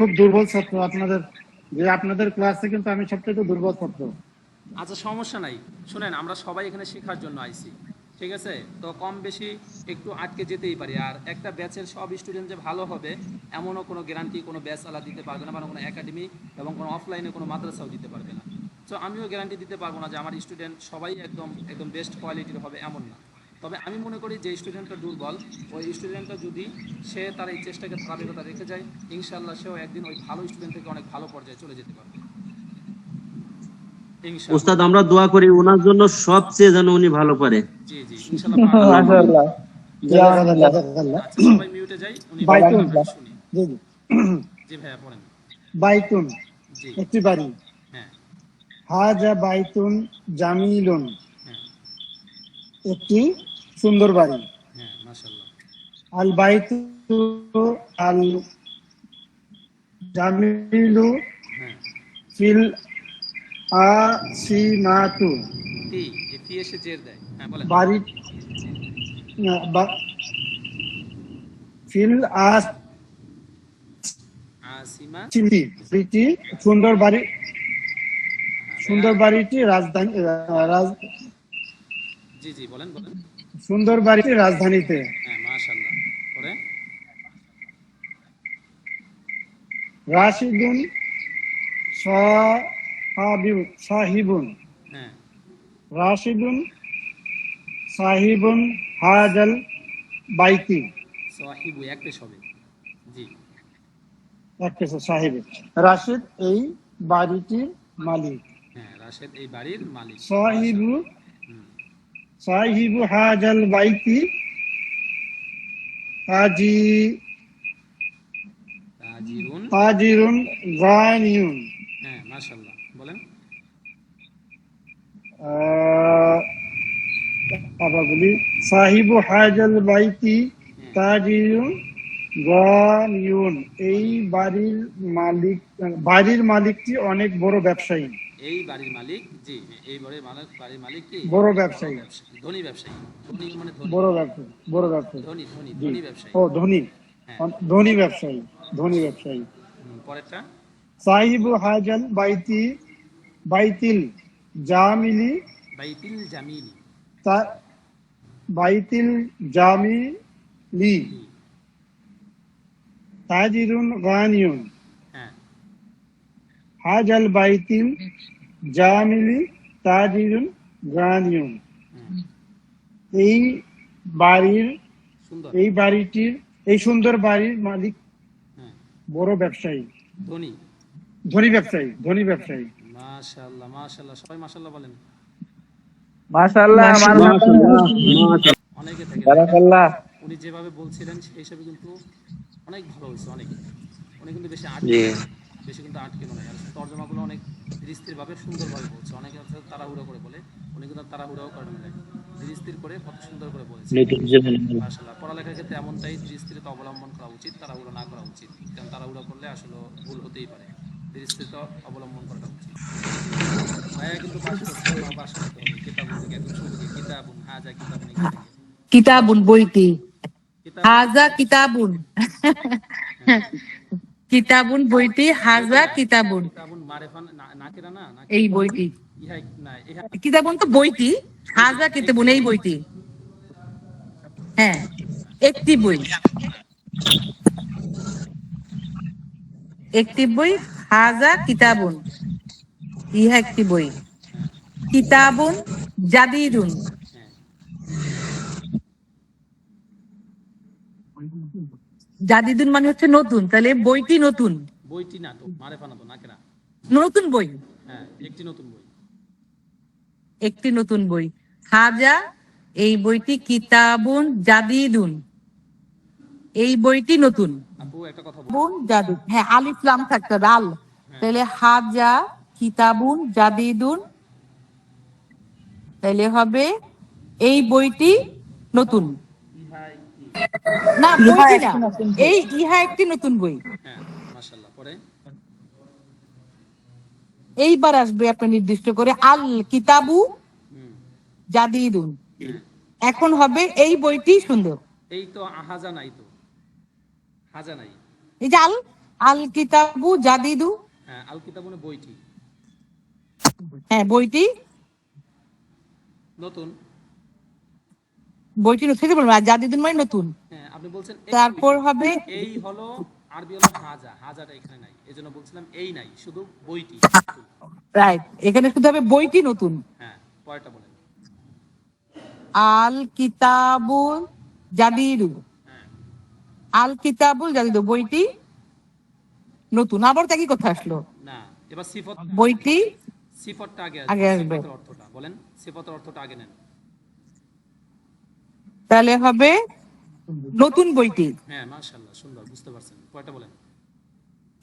খুব দুর্বল ছাত্র আপনাদের, যে আপনাদের ক্লাসে কিন্তু আমি সবচেয়ে দুর্বল ছাত্র। আচ্ছা সমস্যা নাই। শুনেন, আমরা সবাই এখানে শেখার জন্য আইছি ঠিক আছে? তো কম বেশি একটু আটকে যেতেই পারি। আর একটা ব্যাচের সব স্টুডেন্ট যে ভালো হবে, এমনও কোনো গ্যারান্টি কোনো ব্যাচ আলা দিতে পারবে না, বা কোনো একাডেমি এবং কোনো অফলাইনে কোনো মাদ্রাসাও দিতে পারবে না। তো আমিও গ্যারান্টি দিতে পারব না যে আমার স্টুডেন্ট সবাই একদম একদম বেস্ট কোয়ালিটির হবে, এমন না। তবে আমি মনে করি যে স্টুডেন্টটা দুর্বল ওই স্টুডেন্টটা যদি সে তার এই চেষ্টাকে ধারাবাহিকতা রেখে যায় ইনশাল্লাহ সেও একদিন ওই ভালো স্টুডেন্ট থেকে অনেক ভালো পর্যায়ে চলে যেতে পারবে। ইনশাআল্লাহ। উস্তাদ আমরা দোয়া করি ওনার জন্য সবচেয়ে যেন উনি ভালো পারে। জি জি ইনশাআল্লাহ। আচ্ছা সবাই মিউটে যাই উনি বাইতুল। বলবেন, শুনি। জি জি। জি ভাইয়া পড়েন। বাইতুন একটি বাড়ি। হ্যাঁ। হাজা বাইতুন জামিলুন। হ্যাঁ। একটি সুন্দর বাড়ি। হ্যাঁ আল বাইতু আল জামিলু হ্যাঁ ফিল আসিমাতু হ্যাঁ বাড়ি ফিল আস আসিমা। সুন্দর বাড়ি হ্যাঁ, সুন্দর বাড়িটি রাজধানী রাজ- জি জি বলেন বলেন। সুন্দর বাড়িটি রাজধানীতে। হ্যাঁ রাশিদুন সাহিবুন। হ্যাঁ। রাশিদুন সাহিবুন হাজাল বাইতি। সাহিবু এক পেশ হবে। জি। এক পেশা সাহিব। রাশিদ এই বাড়িটির মালিক। হ্যাঁ রাশেদ এই বাড়ির মালিক। সাহিবু সাহিবু হাজাল বাইতি। হাজি তাজিরুন। গানিউন। হ্যাঁ মাশাআল্লাহ। বলেন। আহ, আবার বলি সাহিবু হাজাল বাইতি তাজিরুন গানিউন। এই বাড়ির মালিক বাড়ির মালিকটি অনেক বড় ব্যবসায়ী। এই বাড়ির মালিক জি এই বাড়ির মালিক বাড়ির মালিক কি? বড় ব্যবসায়ী। ধনী ব্যবসায়ী। ধনী মানে ধনী। বড় ব্যবসায়ী বড় ব্যবসায়ী। ধনী ধনী ধনী ব্যবসায়ী। ও ধনী। হ্যাঁ। ধনী ব্যবসায়ী ধনী ব্যবসায়ী। পরেরটা? সাহিবু হাজাল বাইতি বাইতিল জামিলি। বাইতিল জামিলি। তা- বাইতিল জামিলি। তাজিরুন গানিউন হ্যাঁ হাজাল বাইতিল জামিলি তাজিরুন গানিউন এই বাড়ির এই বাড়িটির এই সুন্দর বাড়ির মালিক হ্যাঁ। বড় ব্যবসায়ী। ধনী। ধনী ব্যবসায়ী ধনী ব্যবসায়ী। মাশাআল্লাহ মাশাআল্লাহ সবাই মাশাআল্লাহ বলেন। মাশাআল্লাহ মাশাআল্লাহ, মাশাআল্লাহ। অনেকে থেকে বারাকাল্লাহ। উনি যেভাবে বলছিলেন সেই হিসাবে কিন্তু অনেক ভালো হয়েছে অনেক। উনি কিন্তু বেশি জি। বেশি কিন্তু আটকে নয় আর তর্জমাগুলো অনেক ধীরস্থির ভাবে সুন্দরভাবে বলছে। অনেকে হচ্ছে তাড়াহুড়ো করে বলে উনি কিন্তু তাড়াহুড়াও করেন নাই ধীরস্থির করে কত সুন্দর করে বলেছে। মাশাআল্লাহ। পড়ালেখার ক্ষেত্রে এমনটাই ধীরস্থিরতা অবলম্বন করা উচিত তাড়াহুড়ো না করা উচিত। কারণ তাড়াহুড়ো করলে আসলে ভুল হতেই পারে। ধীরস্থিরতা অবলম্বন করা উচিত। ভাইয়া কিন্তু পাশ করতে পাশ করতে হবে। কিতাবুন থেকে একদম শুরু থেকে কিতাবুন হাজা কিতাবুন এখান থেকে। কিতাবুন বইটি। হাজা কিতাবুন। কিতাবুন বইটি হাজা কিতাবুন। এই বইটি। কিতাবুন তো বইটি হাজা কিতাবুন, এই বইটি। হ্যাঁ একটি বই। একটি বই হাজা কিতাবুন। ইহা একটি বই। কিতাবুন জাদিদুন হ্যাঁ জাদিদুন মানে হচ্ছে নতুন তাহলে বইটি নতুন। বইটি না তো মারেফা না তো নাকিরা নতুন বই? হ্যাঁ একটি নতুন বই। একটি নতুন বই। হাজা এই বইটি কিতাবুন জাদিদুন। এই বইটি নতুন। আপু একটা কথা বুন জাদু। হ্যাঁ আলিফ লাম থাকতে হবে আল। তাহলে হাজা কিতাবুন জাদিদুন। তাহলে হবে এই বইটি নতুন। না বইটি না এই ইহা একটি নতুন বই। হ্যাঁ মাশাআল্লাহ পরে এইবার আসবে আপনি নির্দিষ্ট করে আল কিতাবু জাদিদুন। এখন হবে এই বইটি সুন্দর। এই তো হাজা নাই তো। হাজা নাই। এই যে আল আল কিতাবু জাদিদু। হ্যাঁ আল কিতাবুনে বইটি। হ্যাঁ বইটি। নতুন। বইটি নতুন থেকে বলব আর জাদিদুন মানে নতুন। হ্যাঁ আপনি বলছেন তারপর হবে এই হলো আরবি হলো হাজা হাজাটা এখানে নাই। এজন্য বলছিলাম এই নাই শুধু বইটি। রাইট এখানে শুধু হবে বইটি নতুন। হ্যাঁ পরেরটা বলেন। আল কিতাবুল জাদিদু হ্যাঁ। আল কিতাবুল জাদিদু বইটি নতুন। আবার তো একই কথা আসলো। না এবার সিফত বইটি সিফতটা আগে আগে আসবে। অর্থটা। বলেন সিফতের অর্থটা আগে নেন। তাহলে হবে নতুন বইটি। হ্যাঁ মাশাআল্লাহ সুন্দর বুঝতে পারছেন। পরেরটা বলেন।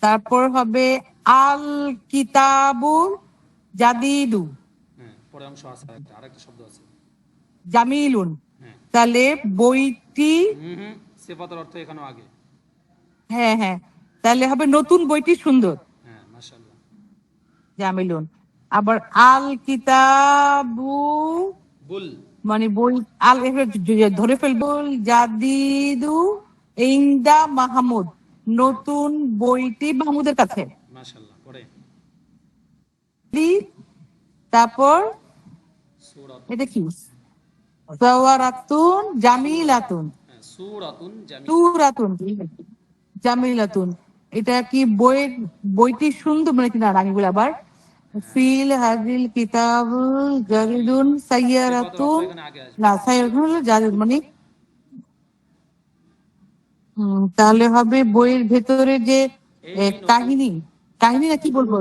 তারপর হবে আল কিতাবুল জাদিদু। হ্যাঁ পরে অংশ আছে আরেকটা আরেকটা শব্দ আছে। জামিলুন। হ্যাঁ। তাহলে বইটি হুম অর্থ এখানেও আগে। হ্যাঁ হ্যাঁ তাহলে হবে নতুন বইটি সুন্দর। হ্যাঁ মাশাআল্লাহ। জামিলুন। আবার আল কিতাবু বুল। মানে বই আল ধরে ফেলব জাদিদু ইন্দা মাহমুদ নতুন বইটি মাহমুদের কাছে। তারপর এটা কি? সাওয়ারাতুন জামিলাতুন। হ্যাঁ সূরাতুন জামিলাতুন। এটা কি বইয়ের বইটি সুন্দর মানে কিনা রানীগুলো আবার? ফিল হাজিল কিতাব জারিদুন সাইয়ারাতুন না সাইয়ারাতুন জারিদ মানে তাহলে হবে বইয়ের ভেতরে যে কাহিনী কাহিনী। না কি বলব?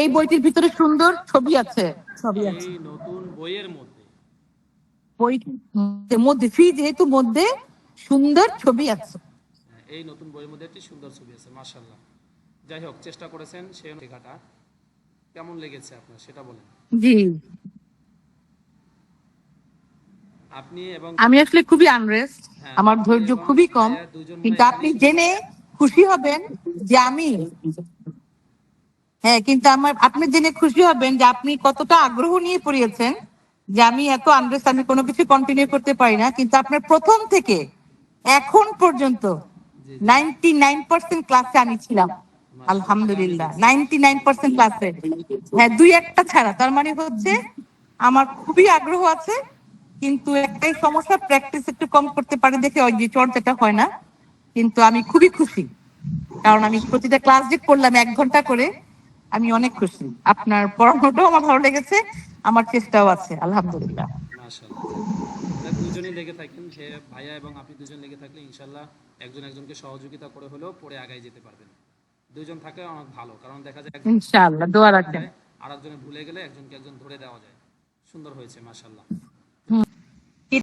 এই বইটির ভিতরে সুন্দর ছবি আছে। ছবি আছে। নতুন বইয়ের মধ্যে বইটির মধ্যে ফি যেহেতু মধ্যে সুন্দর ছবি আছে। এই নতুন বইয়ের মধ্যে একটি সুন্দর ছবি আছে মাশাআল্লাহ। যাই হোক চেষ্টা করেছেন সেই লেখাটা কেমন লেগেছে আপনার? সেটা বলেন। জি। আপনি এবং আমি আসলে খুবই আনরেস্ট হ্যাঁ, আমার ধৈর্য খুবই কম। কিন্তু আপনি জেনে খুশি হবেন যে আমি হ্যাঁ কিন্তু আমার আপনি জেনে খুশি হবেন যে আপনি কতটা আগ্রহ নিয়ে পড়িয়েছেন যে আমি এত আনরেস্ট আমি কোনো কিছু কন্টিনিউ করতে পারি না। কিন্তু আপনার প্রথম থেকে এখন পর্যন্ত নাইনটি নাইন পার্সেন্ট ক্লাসে আমি ছিলাম। আলহামদুলিল্লাহ। নাইনটি নাইন পার্সেন্ট হ্যাঁ দুই একটা ছাড়া। তার মানে হচ্ছে আমার খুবই আগ্রহ আছে, কিন্তু একটাই সমস্যা প্র্যাকটিস একটু কম করতে পারে দেখে ওই যে চর্চাটা হয় না। কিন্তু আমি খুবই খুশি। কারণ আমি প্রতিটা ক্লাস যে করলাম এক ঘণ্টা করে, আমি অনেক খুশি। আপনার পড়ানোটাও আমার ভালো লেগেছে, আমার চেষ্টাও আছে, আলহামদুলিল্লাহ। লেগে থাকেন ভাইয়া এবং আপনি দুজন লেগে থাকলে ইনশাল্লাহ একজন একজনকে সহযোগিতা করে হলেও পরে আগায় যেতে পারবেন। দুজন থাকে অনেক ভালো কারণ দেখা যায় ইনশাআল্লাহ দোয়া রাখবেন। আর একজনে ভুলে গেলে একজনকে একজন ধরে দেওয়া যায়। সুন্দর হয়েছে মাশাআল্লাহ।